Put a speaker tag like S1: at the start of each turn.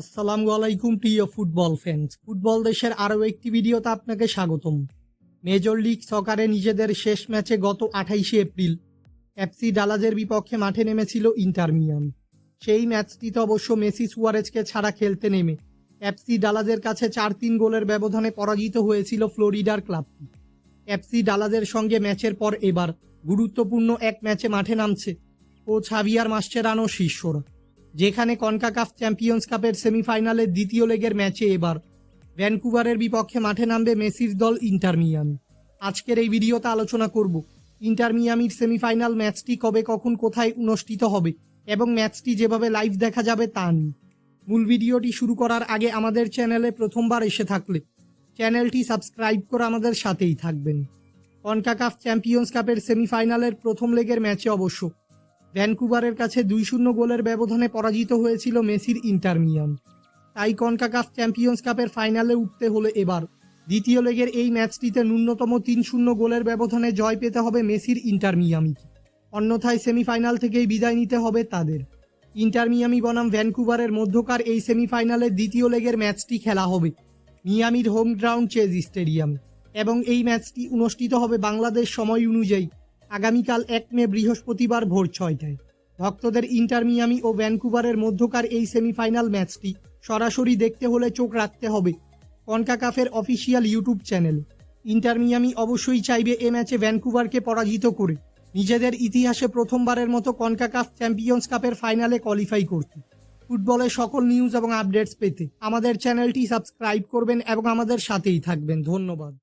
S1: আসসালামু আলাইকুম, প্রিয় ফুটবল ফ্যান্স ফুটবল দেশের আরও একটি ভিডিওতে আপনাকে স্বাগতম। মেজর লিগ সকারে নিজেদের শেষ ম্যাচে গত আঠাইশে এপ্রিল এফসি ডালাজের বিপক্ষে মাঠে নেমেছিল ইন্টার মিয়াম সেই ম্যাচটিতে অবশ্য মেসি সুয়ারেজকে ছাড়া খেলতে নেমে এফসি ডালাজের কাছে চার তিন গোলের ব্যবধানে পরাজিত হয়েছিল ফ্লোরিডার ক্লাবটি। এফসি ডালাজের সঙ্গে ম্যাচের পর এবার গুরুত্বপূর্ণ এক ম্যাচে মাঠে নামছে ও ছাভিয়ার মাস্টেরানো শিষ্যরা। যেখানে কনকাকাফ চ্যাম্পিয়ন্স কাপের সেমিফাইনালের দ্বিতীয় লেগের ম্যাচে এবার ভ্যানকুভারের বিপক্ষে মাঠে নামবে মেসির দল ইন্টার মিয়ামি। আজকের এই ভিডিওতে আলোচনা করব, ইন্টার মিয়ামির সেমিফাইনাল ম্যাচটি কবে কখন কোথায় অনুষ্ঠিত হবে এবং ম্যাচটি যেভাবে লাইভ দেখা যাবে তা নিয়ে। মূল ভিডিওটি শুরু করার আগে আমাদের চ্যানেলে প্রথমবার এসে থাকলে চ্যানেলটি সাবস্ক্রাইব করে আমাদের সাথেই থাকবেন। কনকাকাফ চ্যাম্পিয়ন্স কাপের সেমিফাইনালের প্রথম লেগের ম্যাচে অবশ্য ভ্যানকুভারের কাছে দুই শূন্য গোলের ব্যবধানে পরাজিত হয়েছিল মেসির ইন্টার মিয়াম তাই কনকাকাফ চ্যাম্পিয়ন্স কাপের ফাইনালে উঠতে হলে এবার। দ্বিতীয় লেগের এই ম্যাচটিতে ন্যূনতম তিন শূন্য গোলের ব্যবধানে জয় পেতে হবে মেসির ইন্টার মিয়ামিকে। অন্যথায় সেমিফাইনাল থেকেই বিদায় নিতে হবে তাদের। ইন্টার মিয়ামি বনাম ভ্যানকুভারের মধ্যকার এই সেমিফাইনালের দ্বিতীয় লেগের ম্যাচটি খেলা হবে মিয়ামির হোম গ্রাউন্ড চেজ স্টেডিয়াম। এবং এই ম্যাচটি অনুষ্ঠিত হবে বাংলাদেশ সময় অনুযায়ী আগামীকাল এক মে বৃহস্পতিবার ভোর ছয়টায়। ভক্তদের ইন্টার মিয়ামি ও ভ্যানকুভারের মধ্যকার এই সেমিফাইনাল ম্যাচটি সরাসরি দেখতে হলে চোখ রাখতে হবে কনকাকাফের official YouTube channel. Inter Miami অবশ্যই চাইবে এ ম্যাচে ভ্যানকুভারকে পরাজিত করে। নিজেদের ইতিহাসে প্রথমবারের মতো কনকাকাফ চ্যাম্পিয়ন্স কাপের ফাইনালে কোয়ালিফাই করতে। ফুটবলের সকল নিউজ এবং আপডেটস পেতে আমাদের চ্যানেলটি সাবস্ক্রাইব করবেন এবং আমাদের সাথেই থাকবেন। ধন্যবাদ।